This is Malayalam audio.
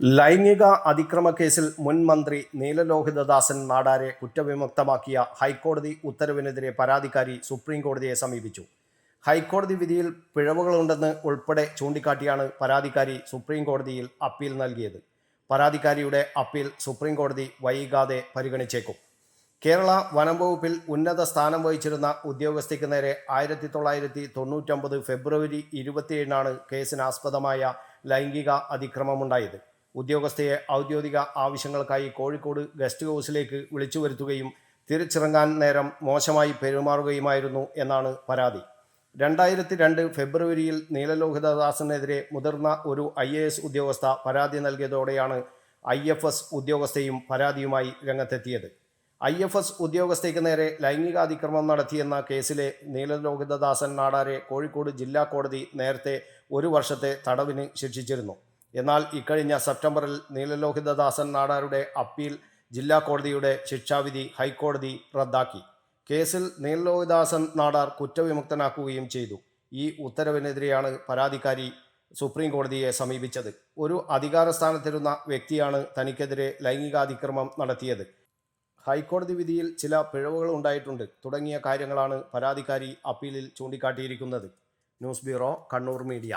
ലൈംഗിക അതിക്രമ കേസിൽ മുൻ മന്ത്രി നീലലോഹിതദാസൻ നാടാരെ കുറ്റവിമുക്തമാക്കിയ ഹൈക്കോടതി ഉത്തരവിനെതിരെ പരാതിക്കാരി സുപ്രീം കോടതിയെ സമീപിച്ചു. ഹൈക്കോടതി വിധിയിൽ പിഴവുകളുണ്ടെന്ന് ഉൾപ്പെടെ ചൂണ്ടിക്കാട്ടിയാണ് പരാതിക്കാരി സുപ്രീം കോടതിയിൽ അപ്പീൽ നൽകിയത്. പരാതിക്കാരിയുടെ അപ്പീൽ സുപ്രീം കോടതി വൈകാതെ പരിഗണിച്ചേക്കും. കേരള വനം വകുപ്പിൽ ഉന്നത സ്ഥാനം വഹിച്ചിരുന്ന ഉദ്യോഗസ്ഥയ്ക്ക് നേരെ ആയിരത്തി തൊള്ളായിരത്തി തൊണ്ണൂറ്റൊമ്പത് ഫെബ്രുവരി ഇരുപത്തിയേഴിനാണ് കേസിനാസ്പദമായ ലൈംഗിക അതിക്രമമുണ്ടായത്. ഉദ്യോഗസ്ഥയെ ഔദ്യോഗിക ആവശ്യങ്ങൾക്കായി കോഴിക്കോട് ഗസ്റ്റ് ഹൗസിലേക്ക് വിളിച്ചു വരുത്തുകയും തിരിച്ചിറങ്ങാൻ നേരം മോശമായി പെരുമാറുകയുമായിരുന്നു എന്നാണ് പരാതി. രണ്ടായിരത്തി രണ്ട് ഫെബ്രുവരിയിൽ നീലലോഹിതദാസനെതിരെ മുതിർന്ന ഒരു ഐ എ എസ് ഉദ്യോഗസ്ഥ പരാതി നൽകിയതോടെയാണ് ഐ എഫ് എസ് ഉദ്യോഗസ്ഥയും പരാതിയുമായി രംഗത്തെത്തിയത്. ഐ എഫ് എസ് ഉദ്യോഗസ്ഥയ്ക്ക് നേരെ ലൈംഗികാതിക്രമം നടത്തിയെന്ന കേസിലെ നീലലോഹിതദാസൻ നാടാരെ കോഴിക്കോട് ജില്ലാ കോടതി നേരത്തെ ഒരു വർഷത്തെ തടവിന് ശിക്ഷിച്ചിരുന്നു. എന്നാൽ ഇക്കഴിഞ്ഞ സെപ്റ്റംബറിൽ നീലലോഹിതദാസൻ നാടാരുടെ അപ്പീൽ ജില്ലാ കോടതിയുടെ ശിക്ഷാവിധി ഹൈക്കോടതി റദ്ദാക്കി. കേസിൽ നീലലോഹിദാസൻ നാടാർ കുറ്റവിമുക്തനാക്കുകയും ചെയ്തു. ഈ ഉത്തരവിനെതിരെയാണ് പരാതിക്കാരി സുപ്രീം കോടതിയെ സമീപിച്ചത്. ഒരു അധികാര സ്ഥാനത്തിരുന്ന വ്യക്തിയാണ് തനിക്കെതിരെ ലൈംഗികാതിക്രമം നടത്തിയത്. ഹൈക്കോടതി വിധിയിൽ ചില പിഴവുകൾ ഉണ്ടായിട്ടുണ്ട്. തുടങ്ങിയ കാര്യങ്ങളാണ് പരാതിക്കാരി അപ്പീലിൽ ചൂണ്ടിക്കാട്ടിയിരിക്കുന്നത്. News bureau Kannur media.